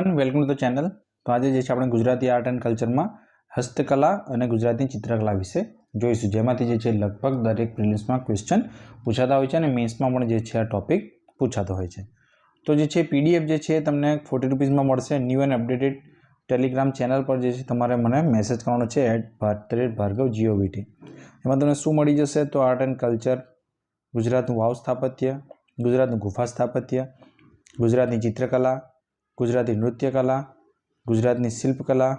Welcome to the channel તો આજે જે છે આપણે ગુજરાતી આર્ટ એન્ડ કલ્ચરમાં હસ્તકલા અને ગુજરાતી ચિત્રકલા વિશે જોઈશું. જેમાંથી જે છે લગભગ દરેક પ્રિલિમ્સમાં ક્વેશ્ચન પૂછાતા હોય છે અને મેન્સમાં પણ જે છે આ ટોપિક પૂછાતો હોય છે. તો જે છે પીડીએફ જે છે તમને ફોર્ટી રૂપીઝમાં મળશે. New and updated Telegram channel પર જે છે તમારે મને મેસેજ કરવાનો છે એટ ભારતરેટ ભાર્ગવ જીઓવીટી એમાં તમને શું મળી જશે? તો આર્ટ એન્ડ કલ્ચર ગુજરાતનું વાવ સ્થાપત્ય, ગુજરાતનું ગુફા સ્થાપત્ય, ગુજરાતની ચિત્રકલા ગુજરાતી નૃત્યકલા, ગુજરાતની શિલ્પકલા,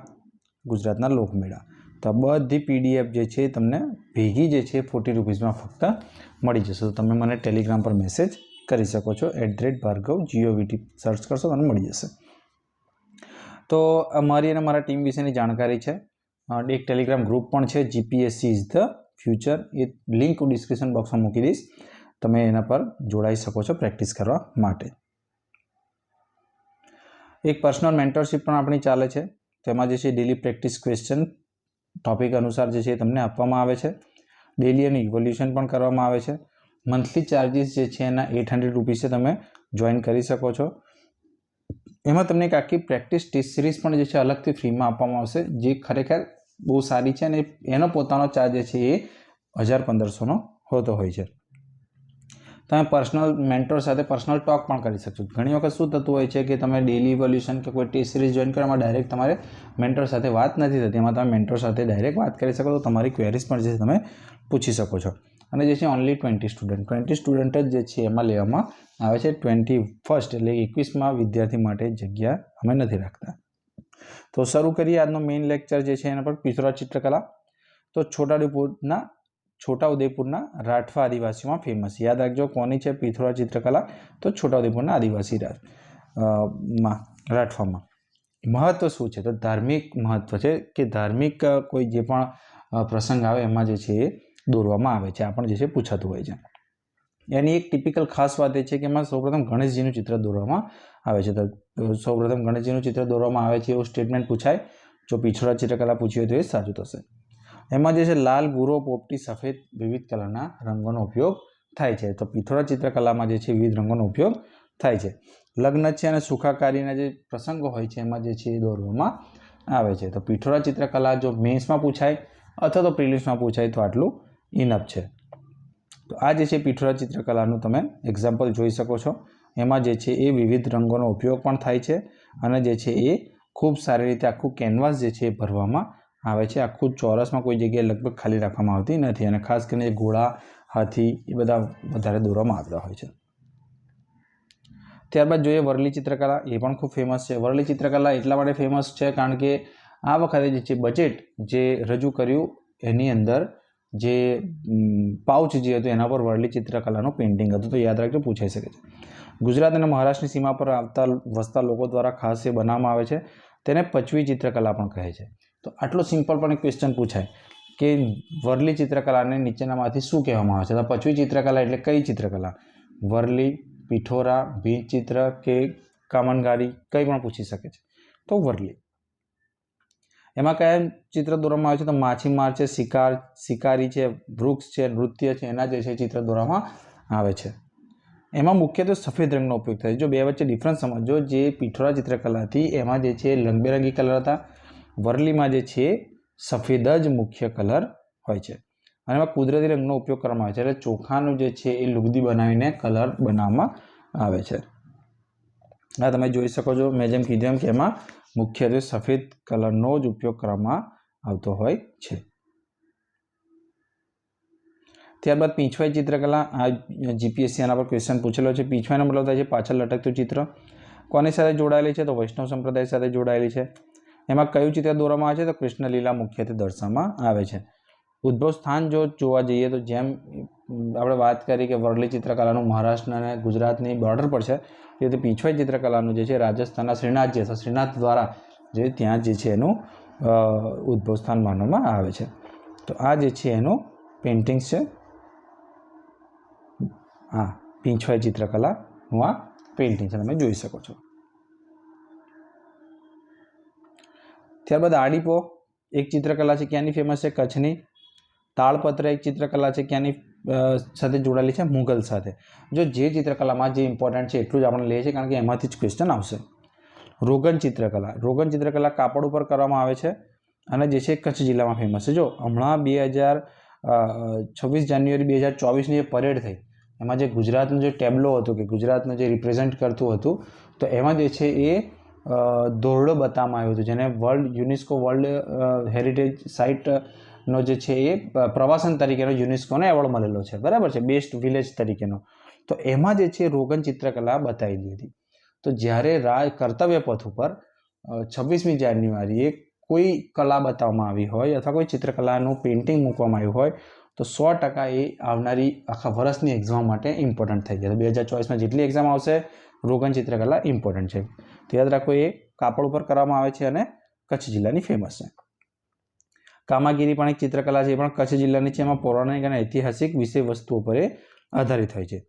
ગુજરાતના લોકમેળા. તો બધી પીડીએફ જે છે તમને ભેગી જે છે ફોર્ટી રૂપીઝમાં ફક્ત મળી જશે. તો તમે મને ટેલિગ્રામ પર મેસેજ કરી શકો છો at the rate Bhargav GOVT search કરશો તમને મળી જશે. તો મારી અને મારા ટીમ વિશેની જાણકારી છે. એક ટેલિગ્રામ ગ્રુપ પણ છે જીપીએસસી ઇઝ ધ ફ્યુચર એ લિંક હું ડિસ્ક્રિપ્શન બોક્સમાં મૂકી દઈશ. તમે એના પર જોડાઈ શકો છો પ્રેક્ટિસ કરવા માટે. એક પર્સનલ મેન્ટરશીપ પણ આપણી ચાલે છે. તેમાં જે છે ડેલી પ્રેક્ટિસ ક્વેશ્ચન ટોપિક અનુસાર જે છે તમને આપવામાં આવે છે. ડેલી એનું ઇવોલ્યુશન પણ કરવામાં આવે છે. મંથલી ચાર્જિસ જે છે એના એટ હંડ્રેડ રૂપીસે તમે જોઈન કરી શકો છો. એમાં તમને એક આખી પ્રેક્ટિસ ટેસ્ટ સિરીઝ પણ જે છે અલગથી ફ્રીમાં આપવામાં આવશે. જે ખરેખર બહુ સારી છે અને એનો પોતાનો ચાર્જ જે છે એ હજાર પંદરસોનો હોતો હોય છે. તમે પર્સનલ મેન્ટર સાથે પર્સનલ ટોક પણ કરી શકશો. ઘણી વખત શું થતું હોય છે કે તમે ડેલી ઇવોલ્યુશન કે કોઈ ટેસ્ટ સિરીઝ જોઈન કરવામાં ડાયરેક્ટ તમારે મેન્ટર સાથે વાત નથી થતી. એમાં તમે મેન્ટર સાથે ડાયરેક્ટ વાત કરી શકો તો તમારી ક્વેરીઝ પણ જે તમે પૂછી શકો છો. અને જે છે only twenty student twenty student જ જે છે એમાં લેવામાં આવે છે. ટ્વેન્ટી ફર્સ્ટ એટલે એકવીસમાં વિદ્યાર્થી માટે જગ્યા અમે નથી રાખતા. તો શરૂ કરીએ આજનો મેઇન લેક્ચર જે છે એના પર પિથોરા ચિત્રકલા. તો છોટાઉદેપુરના છોટાઉદેપુરના રાઠવા આદિવાસીમાં ફેમસ યાદ રાખજો, કોની છે? પિથોરા ચિત્રકલા. તો છોટાઉદેપુરના આદિવાસી માં, રાઠવામાં. મહત્વ શું છે? તો ધાર્મિક મહત્વ છે કે ધાર્મિક કોઈ જે પણ પ્રસંગ આવે એમાં જે છે એ દોરવામાં આવે છે. આ પણ જે છે પૂછાતું હોય છે. એની એક ટિપિકલ ખાસ વાત એ છે કે એમાં સૌપ્રથમ ગણેશજીનું ચિત્ર દોરવામાં આવે છે. તો સૌપ્રથમ ગણેશજીનું ચિત્ર દોરવામાં આવે છે એવું સ્ટેટમેન્ટ પૂછાય. જો પિછોડા ચિત્રકલા પૂછી હોય તો એ સાચું થશે. એમાં જે છે, લાલ, ભૂરો, પોપટી, સફેદ વિવિધ કલરના રંગોનો ઉપયોગ થાય છે. તો પિથોરા ચિત્રકલામાં જે છે, વિવિધ રંગોનો ઉપયોગ થાય છે. લગ્ન છે અને સુખાકારીના જે પ્રસંગો હોય છે, એમાં જે છે, એ દોરવામાં આવે છે. તો પિઠોરા ચિત્રકલા જો મેન્સમાં પૂછાય અથવા તો પ્રિલિમ્સમાં પૂછાય તો આટલું ઇનફ છે. તો આ જે છે પિઠોરા ચિત્રકલાનું તમે એક્ઝામ્પલ જોઈ શકો છો. એમાં જે છે, એ વિવિધ રંગોનો ઉપયોગ પણ થાય છે અને જે છે, એ ખૂબ સારી રીતે આખું કેનવાસ જે છે, એ ભરવામાં આવે છે. આખું ચોરસમાં કોઈ જગ્યાએ લગભગ ખાલી રાખવામાં આવતી નથી અને ખાસ કરીને ઘોડા, હાથી એ બધા વધારે દોરવામાં આવતા હોય છે. ત્યારબાદ જોઈએ વરલી ચિત્રકલા. એ પણ ખૂબ ફેમસ છે. વરલી ચિત્રકલા એટલા માટે ફેમસ છે કારણ કે આ વખતે જે છે બજેટ જે રજૂ કર્યું એની અંદર જે પાઉચ જે હતું એના પર વરલી ચિત્રકલાનું પેઇન્ટિંગ હતું. તો યાદ રાખજો, પૂછાઈ શકે છે. ગુજરાત અને મહારાષ્ટ્રની સીમા પર આવતા વસતા લોકો દ્વારા ખાસ એ બનાવવામાં આવે છે. તેને પચવી ચિત્રકલા પણ કહે છે. તો આટલો સિમ્પલ પણ એક ક્વેશ્ચન પૂછાય કે વરલી ચિત્રકલાને નીચેનામાંથી શું કહેવામાં આવે છે? તો પચવી ચિત્રકલા એટલે કઈ ચિત્રકલા? વરલી પિઠોરા ભીંત ચિત્ર કે કામનગારી કંઈ પણ પૂછી શકે છે. તો વરલી. એમાં કયા ચિત્ર દોરવામાં આવે છે? તો માછીમાર છે, શિકાર, શિકારી છે, વૃક્ષ છે, નૃત્ય છે, એના જે છે ચિત્ર દોરવામાં આવે છે. એમાં મુખ્યત્વે સફેદ રંગનો ઉપયોગ થાય છે. જો બે વચ્ચે ડિફરન્સ સમજો જે પિઠોરા ચિત્રકલા હતી એમાં જે છે રંગબેરંગી કલર હતા વરલીમાં જે છે, સફેદ જ મુખ્ય કલર હોય છે. અને એમાં કુદરતી રંગનો ઉપયોગ કરવામાં આવે છે. એટલે ચોખાનું જે છે, એ લુગદી બનાવીને કલર બનાવવામાં આવે છે. આ તમે જોઈ શકો છો, મેં જેમ કીધું એમ કે એમાં મુખ્યત્વે સફેદ કલરનો જ ઉપયોગ કરવામાં આવતો હોય છે. ત્યારબાદ પીંછવાઈ ચિત્રકલા, આ જીપીએસસી આના પર ક્વેશ્ચન પૂછેલો છે. પીંછવાઈનો મતલબ થાય છે પાછળ લટકતું ચિત્ર. કોની સાથે જોડાયેલી છે? તો વૈષ્ણવ સંપ્રદાય સાથે જોડાયેલી છે. એમાં કયું ચિત્ર દોરવામાં આવે છે? તો કૃષ્ણ લીલા મુખ્યત્વે દર્શાવવામાં આવે છે. ઉદ્ભવ સ્થાન જો જોવા જઈએ તો જેમ આપણે વાત કરી કે વરલી ચિત્રકલાનું મહારાષ્ટ્ર અને ગુજરાતની બોર્ડર પર છે રીતે પીછવાઈ ચિત્રકલાનું જે છે રાજસ્થાનના શ્રીનાથ જે છે, શ્રીનાથ દ્વારા જે ત્યાં જે છે એનું ઉદ્ભવ સ્થાન માનવામાં આવે છે. તો આ જે છે એનું પેઇન્ટિંગ્સ છે. હા પીંછવાઈ ચિત્રકલાનું આ પેઇન્ટિંગ છે, તમે જોઈ શકો છો. ત્યારબાદ આડીપો, એક ચિત્રકલા છે ક્યાંની ફેમસ છે? કચ્છની. તાળપત્ર એક ચિત્રકલા છે ક્યાંની સાથે જોડાયેલી છે? મુઘલ સાથે. જો જે ચિત્રકલામાં જે ઇમ્પોર્ટન્ટ છે એટલું જ આપણે લઈએ છીએ, કારણ કે એમાંથી જ ક્વેશ્ચન આવશે. રોગન ચિત્રકલા. રોગન ચિત્રકલા કાપડ ઉપર કરવામાં આવે છે અને જે છે કચ્છ જિલ્લામાં ફેમસ છે. જો હમણાં બે હજાર છવ્વીસ જાન્યુઆરી બે હજાર ચોવીસની જે પરેડ થઈ. એમાં જે ગુજરાતનું જે ટેબ્લો હતું કે ગુજરાતનું જે રિપ્રેઝેન્ટ કરતું હતું, તો એમાં જે છે એ અ, દોરડો બતાવવામાં આવ્યો હતો જેને વર્લ્ડ યુનેસ્કો વર્લ્ડ હેરિટેજ સાઇટનો જે છે એ પ્રવાસન તરીકેનો યુનેસ્કોને એવોર્ડ મળેલો છે. બરાબર છે? બેસ્ટ વિલેજ તરીકેનો. તો એમાં જે છે રોગન ચિત્રકલા બતાવેલી હતી. તો જ્યારે રાજ કર્તવ્ય પથ ઉપર છવ્વીસમી જાન્યુઆરીએ કોઈ કલા બતાવવામાં આવી હોય અથવા કોઈ ચિત્રકલાનું પેઇન્ટિંગ મૂકવામાં આવ્યું હોય તો સો ટકા એ આવનારી આખા વર્ષની એક્ઝામ માટે ઇમ્પોર્ટન્ટ થઈ જશે. બે હજાર ચોવીસમાં જેટલી એક્ઝામ આવશે, રોગન ચિત્રકલા ઇમ્પોર્ટન્ટ છે. તો યાદ રાખો, એ કાપડ ઉપર કરવામાં આવે છે અને કચ્છ જિલ્લાની ફેમસ છે. કામાગીરી પણ એક ચિત્રકલા છે, એ પણ કચ્છ જિલ્લાની છે. એમાં પૌરાણિક અને ઐતિહાસિક વિષય વસ્તુઓ પર એ આધારિત હોય છે.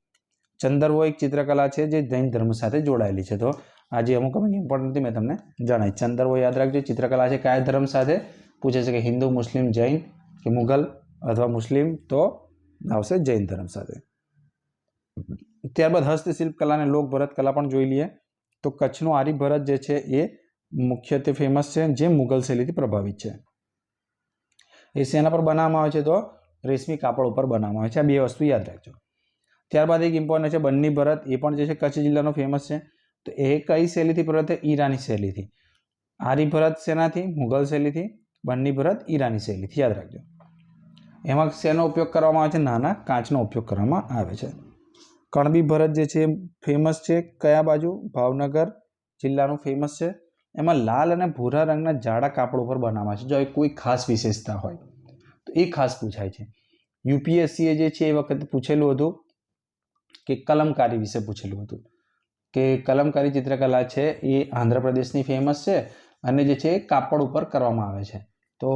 ચંદરવો એક ચિત્રકલા છે, જે જૈન ધર્મ સાથે જોડાયેલી છે. તો આજે અમુક અમુક ઇમ્પોર્ટન્ટ મેં તમને જણાવી. ચંદરવો યાદ રાખજો, ચિત્રકલા છે કયા ધર્મ સાથે પૂછે છે કે હિન્દુ, મુસ્લિમ, જૈન કે મુઘલ અથવા મુસ્લિમ તો આવશે જૈન ધર્મ સાથે. ત્યારબાદ હસ્તશિલ્પ કલા અને લોક ભરત કલા પણ જોઈ લઈએ. તો કચ્છનું આર્યભરત જે છે એ મુખ્યત્વે ફેમસ છે જે મુઘલ શૈલીથી પ્રભાવિત છે. એ શેના પર બનાવવામાં આવે છે તો રેશમી કાપડ ઉપર બનાવવામાં આવે છે. આ બે વસ્તુ યાદ રાખજો. ત્યારબાદ એક ઇમ્પોર્ટન્ટ છે બન્ની ભરત, એ પણ જે છે કચ્છ જિલ્લાનો ફેમસ છે. તો એ કઈ શૈલીથી પ્રભાવિત છે? ઈરાની શૈલીથી. આરી ભરત શેનાથી? મુઘલ શૈલીથી. બન્ની ભરત ઈરાની શૈલીથી. યાદ રાખજો. એમાં શેનો ઉપયોગ કરવામાં આવે છે? નાના કાચનો ઉપયોગ કરવામાં આવે છે. કણબી ભરત જે છે ફેમસ છે. કયા બાજુ? ભાવનગર જિલ્લાનું ફેમસ છે. એમાં લાલ અને ભૂરા રંગના જાડા કાપડ ઉપર બનાવવામાં છે. જો એ કોઈ ખાસ વિશેષતા હોય, તો એ ખાસ પૂછાય છે. યુપીએસસીએ જે છે, એ વખતે પૂછેલું હતું કે કલમકારી વિશે પૂછેલું હતું કે કલમકારી ચિત્રકલા છે, એ આંધ્રપ્રદેશની ફેમસ છે અને જે છે કાપડ ઉપર કરવામાં આવે છે. તો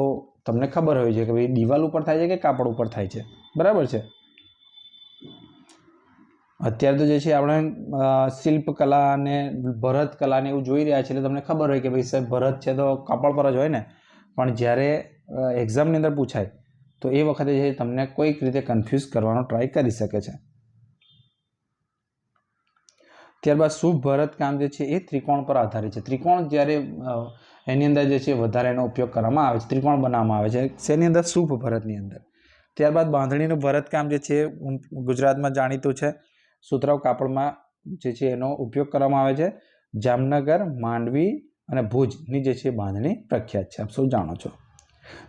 તમને ખબર હોય છે કે ભાઈ દિવાલ ઉપર થાય છે કે કાપડ ઉપર થાય છે? બરાબર છે? અત્યારે તો જે છે આપણે શિલ્પકલા અને ભરત કલાને એવું જોઈ રહ્યા છીએ એટલે તમને ખબર હોય કે ભાઈ સાહેબ ભરત છે તો કાપડ પર જ હોય ને? પણ જ્યારે એક્ઝામની અંદર પૂછાય, તો એ વખતે જે તમને કોઈક રીતે કન્ફ્યુઝ કરવાનો ટ્રાય કરી શકે છે. ત્યારબાદ શુભ ભરત કામ જે છે એ ત્રિકોણ પર આધારિત છે. ત્રિકોણ જ્યારે એની અંદર જે છે વધારે એનો ઉપયોગ કરવામાં આવે છે. ત્રિકોણ બનાવવામાં આવે છે. શેની અંદર? શુભ ભરતની અંદર. ત્યારબાદ બાંધણીનું ભરતકામ જે છે ગુજરાતમાં જાણીતું છે. સુતરાઉ કાપડમાં જે છે એનો ઉપયોગ કરવામાં આવે છે. જામનગર, માંડવી અને ભુજની જે છે બાંધણી પ્રખ્યાત છે. આપ સૌ જાણો છો.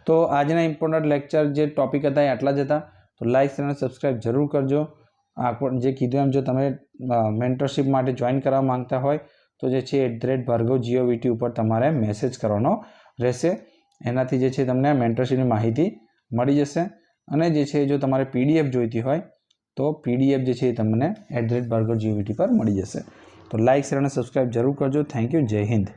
તો આજના ઇમ્પોર્ટન્ટ લેક્ચર જે ટોપિક હતા એ આટલા જ હતા. તો લાઇક અને સબસ્ક્રાઈબ જરૂર કરજો. પણ જે કીધું એમ જો તમે મેન્ટરશિપ માટે જોઈન કરવા માંગતા હોય, તો જે છે at the rate Bhargav GOVT ઉપર તમારે મેસેજ કરવાનો રહેશે. એનાથી જે છે તમને મેન્ટરશીપની માહિતી મળી જશે. અને જે છે જો તમારે પીડીએફ જોઈતી હોય, તો પીડીએફ જે છે એ તમને at the rate Bhargav GOVT પર મળી જશે. તો લાઇક શેર અને સબસ્ક્રાઈબ જરૂર કરજો. થેન્ક યુ જય હિન્દ.